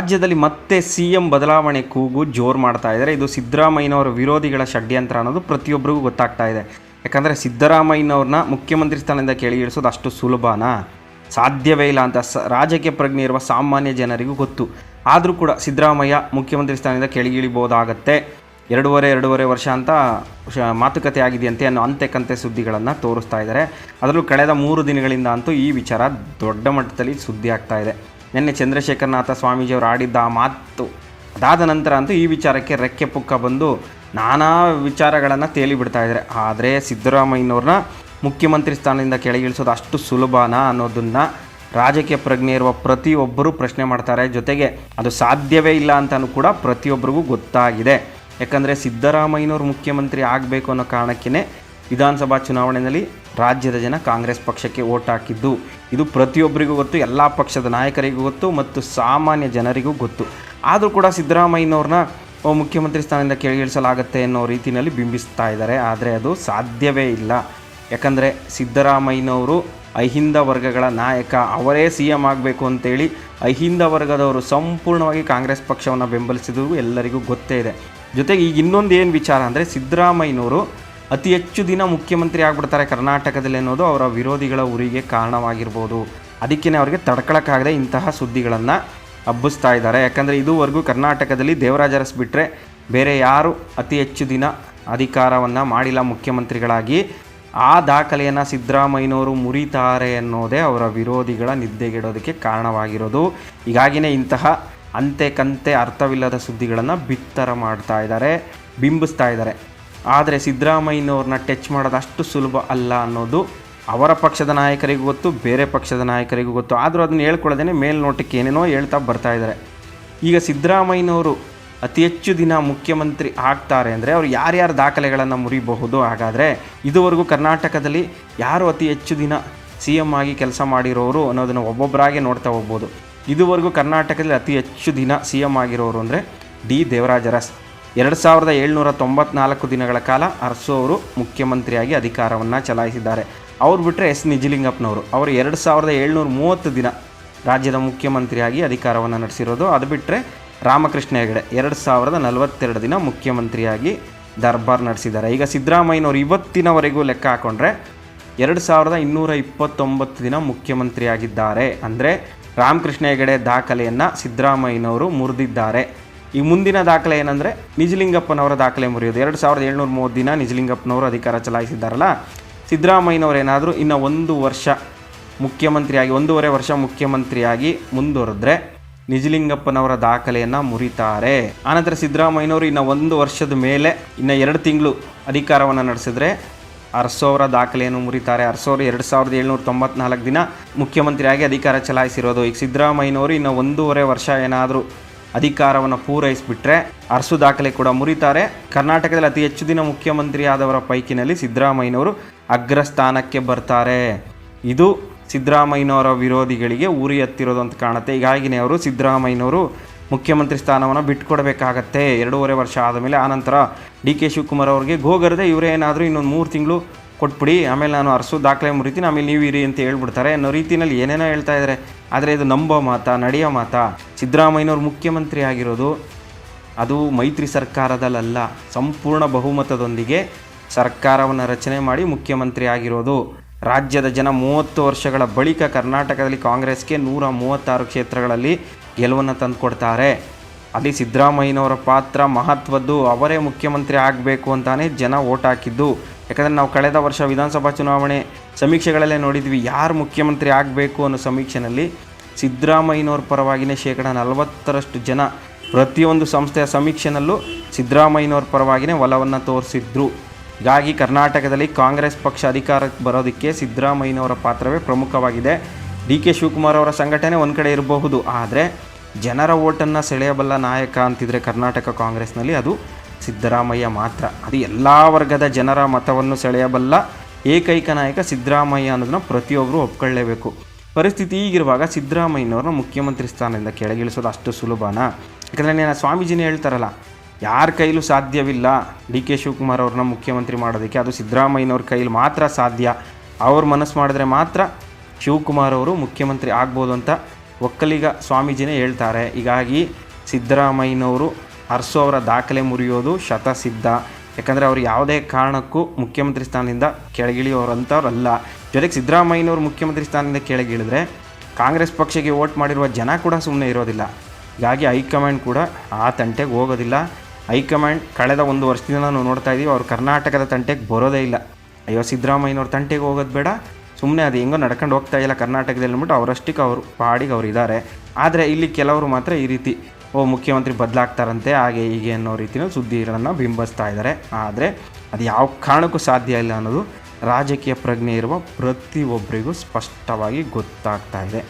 ರಾಜ್ಯದಲ್ಲಿ ಮತ್ತೆ C M ಬದಲಾವಣೆ ಕೂಗು ಜೋರು ಮಾಡ್ತಾ ಇದ್ದಾರೆ. ಇದು ಸಿದ್ದರಾಮಯ್ಯನವರ ವಿರೋಧಿಗಳ ಷಡ್ಯಂತ್ರ ಅನ್ನೋದು ಪ್ರತಿಯೊಬ್ಬರಿಗೂ ಗೊತ್ತಾಗ್ತಾ ಇದೆ. ಯಾಕಂದರೆ ಸಿದ್ದರಾಮಯ್ಯನವ್ರನ್ನ ಮುಖ್ಯಮಂತ್ರಿ ಸ್ಥಾನದಿಂದ ಕೆಳಗಿಳಿಸೋದು ಅಷ್ಟು ಸುಲಭನಾ? ಸಾಧ್ಯವೇ ಇಲ್ಲ ಅಂತ ಸ, ರಾಜಕೀಯ ಪ್ರಜ್ಞೆ ಇರುವ ಸಾಮಾನ್ಯ ಜನರಿಗೂ ಗೊತ್ತು. ಆದರೂ ಕೂಡ ಸಿದ್ದರಾಮಯ್ಯ ಮುಖ್ಯಮಂತ್ರಿ ಸ್ಥಾನದಿಂದ ಕೆಳಗಿಳಿಬೋದಾಗತ್ತೆ ಎರಡೂವರೆ ಎರಡೂವರೆ ವರ್ಷ ಅಂತ ಮಾತುಕತೆ ಆಗಿದೆಯಂತೆ ಅನ್ನೋ ಅಂತೆ ಕಂತೆ ಸುದ್ದಿಗಳನ್ನು ತೋರಿಸ್ತಾ ಇದ್ದಾರೆ. ಅದರಲ್ಲೂ ಕಳೆದ ಮೂರು ದಿನಗಳಿಂದ ಅಂತೂ ಈ ವಿಚಾರ ದೊಡ್ಡ ಮಟ್ಟದಲ್ಲಿ ಸುದ್ದಿ ಆಗ್ತಾ ಇದೆ. ನಿನ್ನೆ ಚಂದ್ರಶೇಖರನಾಥ ಸ್ವಾಮೀಜಿಯವರು ಆಡಿದ್ದ ಆ ಮಾತು ಅದಾದ ನಂತರ ಅಂತೂ ಈ ವಿಚಾರಕ್ಕೆ ರೆಕ್ಕೆ ಪುಕ್ಕ ಬಂದು ನಾನಾ ವಿಚಾರಗಳನ್ನು ತೇಲಿ ಬಿಡ್ತಾ ಇದ್ದಾರೆ. ಆದರೆ ಸಿದ್ದರಾಮಯ್ಯನವ್ರನ್ನ ಮುಖ್ಯಮಂತ್ರಿ ಸ್ಥಾನದಿಂದ ಕೆಳಗಿಳಿಸೋದು ಅಷ್ಟು ಸುಲಭನಾ ಅನ್ನೋದನ್ನು ರಾಜಕೀಯ ಪ್ರಜ್ಞೆ ಇರುವ ಪ್ರತಿಯೊಬ್ಬರೂ ಪ್ರಶ್ನೆ ಮಾಡ್ತಾರೆ. ಜೊತೆಗೆ ಅದು ಸಾಧ್ಯವೇ ಇಲ್ಲ ಅಂತಲೂ ಕೂಡ ಪ್ರತಿಯೊಬ್ಬರಿಗೂ ಗೊತ್ತಾಗಿದೆ. ಯಾಕಂದರೆ ಸಿದ್ದರಾಮಯ್ಯನವರು ಮುಖ್ಯಮಂತ್ರಿ ಆಗಬೇಕು ಅನ್ನೋ ಕಾರಣಕ್ಕೇ ವಿಧಾನಸಭಾ ಚುನಾವಣೆಯಲ್ಲಿ ರಾಜ್ಯದ ಜನ ಕಾಂಗ್ರೆಸ್ ಪಕ್ಷಕ್ಕೆ ಓಟ್ ಹಾಕಿದ್ದು. ಇದು ಪ್ರತಿಯೊಬ್ಬರಿಗೂ ಗೊತ್ತು, ಎಲ್ಲ ಪಕ್ಷದ ನಾಯಕರಿಗೂ ಗೊತ್ತು ಮತ್ತು ಸಾಮಾನ್ಯ ಜನರಿಗೂ ಗೊತ್ತು. ಆದರೂ ಕೂಡ ಸಿದ್ದರಾಮಯ್ಯನವ್ರನ್ನ ಮುಖ್ಯಮಂತ್ರಿ ಸ್ಥಾನದಿಂದ ಕೆಳಗಿಳಿಸಲಾಗತ್ತೆ ಅನ್ನೋ ರೀತಿಯಲ್ಲಿ ಬಿಂಬಿಸ್ತಾ ಇದ್ದಾರೆ. ಆದರೆ ಅದು ಸಾಧ್ಯವೇ ಇಲ್ಲ. ಯಾಕಂದರೆ ಸಿದ್ದರಾಮಯ್ಯನವರು ಅಹಿಂದ ವರ್ಗಗಳ ನಾಯಕ, ಅವರೇ ಸಿ ಎಂ ಆಗಬೇಕು ಅಂತೇಳಿ ಅಹಿಂದ ವರ್ಗದವರು ಸಂಪೂರ್ಣವಾಗಿ ಕಾಂಗ್ರೆಸ್ ಪಕ್ಷವನ್ನು ಬೆಂಬಲಿಸಿದ್ರು ಎಲ್ಲರಿಗೂ ಗೊತ್ತೇ ಇದೆ. ಜೊತೆಗೆ ಈಗ ಇನ್ನೊಂದು ಏನು ವಿಚಾರ ಅಂದರೆ ಸಿದ್ದರಾಮಯ್ಯನವರು ಅತಿ ಹೆಚ್ಚು ದಿನ ಮುಖ್ಯಮಂತ್ರಿ ಆಗ್ಬಿಡ್ತಾರೆ ಕರ್ನಾಟಕದಲ್ಲಿ ಅನ್ನೋದು ಅವರ ವಿರೋಧಿಗಳ ಉರಿಗೆ ಕಾರಣವಾಗಿರ್ಬೋದು. ಅದಕ್ಕೇ ಅವರಿಗೆ ತಡ್ಕೊಳಕ್ಕಾಗದೆ ಇಂತಹ ಸುದ್ದಿಗಳನ್ನು ಹಬ್ಬಿಸ್ತಾ ಇದ್ದಾರೆ. ಯಾಕಂದರೆ ಇದುವರೆಗೂ ಕರ್ನಾಟಕದಲ್ಲಿ ದೇವರಾಜರಸ್ ಬಿಟ್ಟರೆ ಬೇರೆ ಯಾರು ಅತಿ ಹೆಚ್ಚು ದಿನ ಅಧಿಕಾರವನ್ನು ಮಾಡಿಲ್ಲ ಮುಖ್ಯಮಂತ್ರಿಗಳಾಗಿ. ಆ ದಾಖಲೆಯನ್ನು ಸಿದ್ದರಾಮಯ್ಯನವರು ಮುರಿತಾರೆ ಅನ್ನೋದೇ ಅವರ ವಿರೋಧಿಗಳ ನಿದ್ದೆಗೆಡೋದಕ್ಕೆ ಕಾರಣವಾಗಿರೋದು. ಹೀಗಾಗಿನೇ ಇಂತಹ ಅಂತೆ ಕಂತೆ ಅರ್ಥವಿಲ್ಲದ ಸುದ್ದಿಗಳನ್ನು ಬಿತ್ತರ ಮಾಡ್ತಾ ಇದ್ದಾರೆ, ಬಿಂಬಿಸ್ತಾ ಇದ್ದಾರೆ. ಆದರೆ ಸಿದ್ದರಾಮಯ್ಯನವ್ರನ್ನ ಟಚ್ ಮಾಡೋದು ಅಷ್ಟು ಸುಲಭ ಅಲ್ಲ ಅನ್ನೋದು ಅವರ ಪಕ್ಷದ ನಾಯಕರಿಗೂ ಗೊತ್ತು, ಬೇರೆ ಪಕ್ಷದ ನಾಯಕರಿಗೂ ಗೊತ್ತು. ಆದರೂ ಅದನ್ನು ಹೇಳ್ಕೊಳ್ಳೋದೇ ಮೇಲ್ನೋಟಕ್ಕೆ ಏನೇನೋ ಹೇಳ್ತಾ ಬರ್ತಾ ಇದ್ದಾರೆ ಈಗ ಸಿದ್ದರಾಮಯ್ಯನವರು ಅತಿ ಹೆಚ್ಚು ದಿನ ಮುಖ್ಯಮಂತ್ರಿ ಆಗ್ತಾರೆ ಅಂದರೆ ಅವರು ಯಾರ್ಯಾರು ದಾಖಲೆಗಳನ್ನು ಮುರಿಬಹುದು, ಹಾಗಾದರೆ ಇದುವರೆಗೂ ಕರ್ನಾಟಕದಲ್ಲಿ ಯಾರು ಅತಿ ಹೆಚ್ಚು ದಿನ ಸಿ ಎಂ ಆಗಿ ಕೆಲಸ ಮಾಡಿರೋರು ಅನ್ನೋದನ್ನು ಒಬ್ಬೊಬ್ಬರಾಗೆ ನೋಡ್ತಾ ಹೋಗ್ಬೋದು. ಇದುವರೆಗೂ ಕರ್ನಾಟಕದಲ್ಲಿ ಅತಿ ಹೆಚ್ಚು ದಿನ ಸಿ ಎಂ ಆಗಿರೋರು ಅಂದರೆ ಡಿ ದೇವರಾಜ ಅರಸ್ ಎರಡು ಸಾವಿರದ ಏಳ್ನೂರ ತೊಂಬತ್ನಾಲ್ಕು ದಿನಗಳ ಕಾಲ ಅರಸು ಅವರು ಮುಖ್ಯಮಂತ್ರಿಯಾಗಿ ಅಧಿಕಾರವನ್ನು ಚಲಾಯಿಸಿದ್ದಾರೆ. ಅವ್ರು ಬಿಟ್ಟರೆ ಎಸ್ ನಿಜಲಿಂಗಪ್ಪನವರು. ಅವರು ಎರಡು ಸಾವಿರದ ಏಳ್ನೂರ ಮೂವತ್ತು ದಿನ ರಾಜ್ಯದ ಮುಖ್ಯಮಂತ್ರಿಯಾಗಿ ಅಧಿಕಾರವನ್ನು ನಡೆಸಿರೋದು. ಅದು ಬಿಟ್ಟರೆ ರಾಮಕೃಷ್ಣ ಹೆಗಡೆ ಎರಡು ಸಾವಿರದ ನಲವತ್ತೆರಡು ದಿನ ಮುಖ್ಯಮಂತ್ರಿಯಾಗಿ ದರ್ಬಾರ್ ನಡೆಸಿದ್ದಾರೆ. ಈಗ ಸಿದ್ದರಾಮಯ್ಯನವರು ಇವತ್ತಿನವರೆಗೂ ಲೆಕ್ಕ ಹಾಕೊಂಡ್ರೆ ಎರಡು ಸಾವಿರದ ಇನ್ನೂರ ಇಪ್ಪತ್ತೊಂಬತ್ತು ದಿನ ಮುಖ್ಯಮಂತ್ರಿಯಾಗಿದ್ದಾರೆ. ಅಂದರೆ ರಾಮಕೃಷ್ಣ ಹೆಗಡೆ ದಾಖಲೆಯನ್ನು ಸಿದ್ದರಾಮಯ್ಯನವರು ಮುರಿದಿದ್ದಾರೆ. ಈ ಮುಂದಿನ ದಾಖಲೆ ಏನಂದರೆ ನಿಜಲಿಂಗಪ್ಪನವರ ದಾಖಲೆ ಮುರಿಯೋದು. ಎರಡು ಸಾವಿರದ ಏಳ್ನೂರ ಮೂವತ್ತು ದಿನ ನಿಜಲಿಂಗಪ್ಪನವರು ಅಧಿಕಾರ ಚಲಾಯಿಸಿದ್ದಾರಲ್ಲ? ಸಿದ್ದರಾಮಯ್ಯನವರು ಏನಾದರೂ ಇನ್ನು ಒಂದು ವರ್ಷ ಮುಖ್ಯಮಂತ್ರಿಯಾಗಿ, ಒಂದೂವರೆ ವರ್ಷ ಮುಖ್ಯಮಂತ್ರಿಯಾಗಿ ಮುಂದುವರೆದ್ರೆ ನಿಜಲಿಂಗಪ್ಪನವರ ದಾಖಲೆಯನ್ನು ಮುರಿತಾರೆ. ಆನಂತರ ಸಿದ್ದರಾಮಯ್ಯನವರು ಇನ್ನು ಒಂದು ವರ್ಷದ ಮೇಲೆ ಇನ್ನು ಎರಡು ತಿಂಗಳು ಅಧಿಕಾರವನ್ನು ನಡೆಸಿದ್ರೆ ಅರಸೋವರ ದಾಖಲೆಯನ್ನು ಮುರಿತಾರೆ. ಅರಸೋರು ಎರಡು ಸಾವಿರದ ಏಳ್ನೂರ ತೊಂಬತ್ನಾಲ್ಕು ದಿನ ಮುಖ್ಯಮಂತ್ರಿಯಾಗಿ ಅಧಿಕಾರ ಚಲಾಯಿಸಿರೋದು. ಈಗ ಸಿದ್ದರಾಮಯ್ಯನವರು ಇನ್ನು ಒಂದೂವರೆ ವರ್ಷ ಏನಾದರೂ ಅಧಿಕಾರವನ್ನು ಪೂರೈಸಿಬಿಟ್ರೆ ಅರಸು ದಾಖಲೆ ಕೂಡ ಮುರಿತಾರೆ. ಕರ್ನಾಟಕದಲ್ಲಿ ಅತಿ ಹೆಚ್ಚು ದಿನ ಮುಖ್ಯಮಂತ್ರಿ ಆದವರ ಪೈಕಿನಲ್ಲಿ ಸಿದ್ದರಾಮಯ್ಯನವರು ಅಗ್ರಸ್ಥಾನಕ್ಕೆ ಬರ್ತಾರೆ. ಇದು ಸಿದ್ದರಾಮಯ್ಯನವರ ವಿರೋಧಿಗಳಿಗೆ ಉರಿ ಹತ್ತಿರೋದು ಅಂತ ಕಾಣುತ್ತೆ. ಹೀಗಾಗಿನೇ ಅವರು ಸಿದ್ದರಾಮಯ್ಯನವರು ಮುಖ್ಯಮಂತ್ರಿ ಸ್ಥಾನವನ್ನು ಬಿಟ್ಟುಕೊಡಬೇಕಾಗತ್ತೆ ಎರಡೂವರೆ ವರ್ಷ ಆದಮೇಲೆ ಆನಂತರ ಡಿ ಕೆ ಶಿವಕುಮಾರ್ ಅವರಿಗೆ ಗೋಗರದೆ ಇವರೇನಾದರೂ ಇನ್ನೊಂದು ಮೂರು ತಿಂಗಳು ಕೊಟ್ಬಿಡಿ, ಆಮೇಲೆ ನಾನು ಅರಸು ದಾಖಲೆ ಮುರಿತೀನಿ, ಆಮೇಲೆ ನೀವು ಇರಿ ಅಂತ ಹೇಳ್ಬಿಡ್ತಾರೆ. ಅನ್ನೋ ರೀತಿಯಲ್ಲಿ ಏನೇನೋ ಹೇಳ್ತಾ ಇದ್ದಾರೆ. ಆದರೆ ಇದು ನಂಬೋ ಮಾತ, ನಡೆಯೋ ಮಾತ? ಸಿದ್ದರಾಮಯ್ಯನವ್ರು ಮುಖ್ಯಮಂತ್ರಿ ಆಗಿರೋದು ಅದು ಮೈತ್ರಿ ಸರ್ಕಾರದಲ್ಲ ಸಂಪೂರ್ಣ ಬಹುಮತದೊಂದಿಗೆ ಸರ್ಕಾರವನ್ನು ರಚನೆ ಮಾಡಿ ಮುಖ್ಯಮಂತ್ರಿ ಆಗಿರೋದು. ರಾಜ್ಯದ ಜನ ಮೂವತ್ತು ವರ್ಷಗಳ ಬಳಿಕ ಕರ್ನಾಟಕದಲ್ಲಿ ಕಾಂಗ್ರೆಸ್ಗೆ ನೂರ ಮೂವತ್ತಾರು ಕ್ಷೇತ್ರಗಳಲ್ಲಿ ಗೆಲುವನ್ನು ತಂದುಕೊಡ್ತಾರೆ. ಅಲ್ಲಿ ಸಿದ್ದರಾಮಯ್ಯನವರ ಪಾತ್ರ ಮಹತ್ವದ್ದು, ಅವರೇ ಮುಖ್ಯಮಂತ್ರಿ ಆಗಬೇಕು ಅಂತಾನೆ ಜನ ಓಟ್ ಹಾಕಿದ್ದು. ಯಾಕಂದರೆ ನಾವು ಕಳೆದ ವರ್ಷ ವಿಧಾನಸಭಾ ಚುನಾವಣೆ ಸಮೀಕ್ಷೆಗಳಲ್ಲೇ ನೋಡಿದ್ವಿ ಯಾರು ಮುಖ್ಯಮಂತ್ರಿ ಆಗಬೇಕು ಅನ್ನೋ ಸಮೀಕ್ಷೆನಲ್ಲಿ ಸಿದ್ದರಾಮಯ್ಯನವ್ರ ಪರವಾಗಿಯೇ ಶೇಕಡ ನಲವತ್ತರಷ್ಟು ಜನ ಪ್ರತಿಯೊಂದು ಸಂಸ್ಥೆಯ ಸಮೀಕ್ಷೆನಲ್ಲೂ ಸಿದ್ದರಾಮಯ್ಯನವ್ರ ಪರವಾಗಿಯೇ ಒಲವನ್ನು ತೋರಿಸಿದ್ರು. ಹೀಗಾಗಿ ಕರ್ನಾಟಕದಲ್ಲಿ ಕಾಂಗ್ರೆಸ್ ಪಕ್ಷ ಅಧಿಕಾರಕ್ಕೆ ಬರೋದಕ್ಕೆ ಸಿದ್ದರಾಮಯ್ಯನವರ ಪಾತ್ರವೇ ಪ್ರಮುಖವಾಗಿದೆ. ಡಿ ಕೆ ಶಿವಕುಮಾರ್ ಅವರ ಸಂಘಟನೆ ಒಂದು ಕಡೆ ಇರಬಹುದು, ಆದರೆ ಜನರ ಓಟನ್ನು ಸೆಳೆಯಬಲ್ಲ ನಾಯಕ ಅಂತಿದ್ರೆ ಕರ್ನಾಟಕ ಕಾಂಗ್ರೆಸ್ನಲ್ಲಿ ಅದು ಸಿದ್ದರಾಮಯ್ಯ ಮಾತ್ರ. ಅದು ಎಲ್ಲ ವರ್ಗದ ಜನರ ಮತವನ್ನು ಸೆಳೆಯಬಲ್ಲ ಏಕೈಕ ನಾಯಕ ಸಿದ್ದರಾಮಯ್ಯ ಅನ್ನೋದನ್ನ ಪ್ರತಿಯೊಬ್ಬರು ಒಪ್ಕೊಳ್ಳೇಬೇಕು. ಪರಿಸ್ಥಿತಿ ಈಗಿರುವಾಗ ಸಿದ್ದರಾಮಯ್ಯನವ್ರನ್ನ ಮುಖ್ಯಮಂತ್ರಿ ಸ್ಥಾನದಿಂದ ಕೆಳಗಿಳಿಸೋದು ಅಷ್ಟು ಸುಲಭನಾ? ಯಾಕಂದರೆ ನಾನು ಸ್ವಾಮೀಜಿನೇ ಹೇಳ್ತಾರಲ್ಲ, ಯಾರ ಕೈಲೂ ಸಾಧ್ಯವಿಲ್ಲ ಡಿ ಕೆ ಶಿವಕುಮಾರ್ ಅವ್ರನ್ನ ಮುಖ್ಯಮಂತ್ರಿ ಮಾಡೋದಕ್ಕೆ. ಅದು ಸಿದ್ದರಾಮಯ್ಯನವ್ರ ಕೈಲಿ ಮಾತ್ರ ಸಾಧ್ಯ. ಅವ್ರು ಮನಸ್ಸು ಮಾಡಿದ್ರೆ ಮಾತ್ರ ಶಿವಕುಮಾರ್ ಅವರು ಮುಖ್ಯಮಂತ್ರಿ ಆಗ್ಬೋದು ಅಂತ ಒಕ್ಕಲಿಗ ಸ್ವಾಮೀಜಿನೇ ಹೇಳ್ತಾರೆ. ಹೀಗಾಗಿ ಸಿದ್ದರಾಮಯ್ಯನವರು ಅರಸು ಅವರ ದಾಖಲೆ ಮುರಿಯೋದು ಶತಸಿದ್ಧ. ಯಾಕಂದರೆ ಅವರು ಯಾವುದೇ ಕಾರಣಕ್ಕೂ ಮುಖ್ಯಮಂತ್ರಿ ಸ್ಥಾನದಿಂದ ಕೆಳಗಿಳಿಯೋರಂಥವ್ರಲ್ಲ. ಜೊತೆಗೆ ಸಿದ್ದರಾಮಯ್ಯನವರು ಮುಖ್ಯಮಂತ್ರಿ ಸ್ಥಾನದಿಂದ ಕೆಳಗಿಳಿದ್ರೆ ಕಾಂಗ್ರೆಸ್ ಪಕ್ಷಕ್ಕೆ ವೋಟ್ ಮಾಡಿರುವ ಜನ ಕೂಡ ಸುಮ್ಮನೆ ಇರೋದಿಲ್ಲ. ಹೀಗಾಗಿ ಹೈಕಮಾಂಡ್ ಕೂಡ ಆ ತಂಟೆಗೆ ಹೋಗೋದಿಲ್ಲ. ಹೈಕಮಾಂಡ್ ಕಳೆದ ಒಂದು ವರ್ಷದಿಂದ ನಾವು ನೋಡ್ತಾ ಇದ್ದೀವಿ ಅವ್ರು ಕರ್ನಾಟಕದ ತಂಟೆಗೆ ಬರೋದೇ ಇಲ್ಲ. ಅಯ್ಯೋ, ಸಿದ್ದರಾಮಯ್ಯನವ್ರ ತಂಟೆಗೆ ಹೋಗೋದು ಬೇಡ. ಸುಮ್ಮನೆ ಅದು ಹೆಂಗೋ ನಡ್ಕೊಂಡು ಹೋಗ್ತಾ ಇಲ್ಲ ಕರ್ನಾಟಕದಲ್ಲಿ ಅಂದ್ಬಿಟ್ಟು ಅವರಷ್ಟಕ್ಕೆ ಅವರು ಪಾಡಿಗೆ ಅವರು ಇದ್ದಾರೆ. ಆದರೆ ಇಲ್ಲಿ ಕೆಲವರು ಮಾತ್ರ ಈ ರೀತಿ ಓ, ಮುಖ್ಯಮಂತ್ರಿ ಬದಲಾಗ್ತಾರಂತೆ, ಹಾಗೆ ಹೀಗೆ ಅನ್ನೋ ರೀತಿಯಲ್ಲಿ ಸುದ್ದಿಗಳನ್ನು ಬಿಂಬಿಸ್ತಾ ಇದ್ದಾರೆ. ಆದರೆ ಅದು ಯಾವ ಕಾರಣಕ್ಕೂ ಸಾಧ್ಯ ಇಲ್ಲ ಅನ್ನೋದು ರಾಜಕೀಯ ಪ್ರಜ್ಞೆ ಇರುವ ಪ್ರತಿಯೊಬ್ಬರಿಗೂ ಸ್ಪಷ್ಟವಾಗಿ ಗೊತ್ತಾಗ್ತಾ ಇದೆ.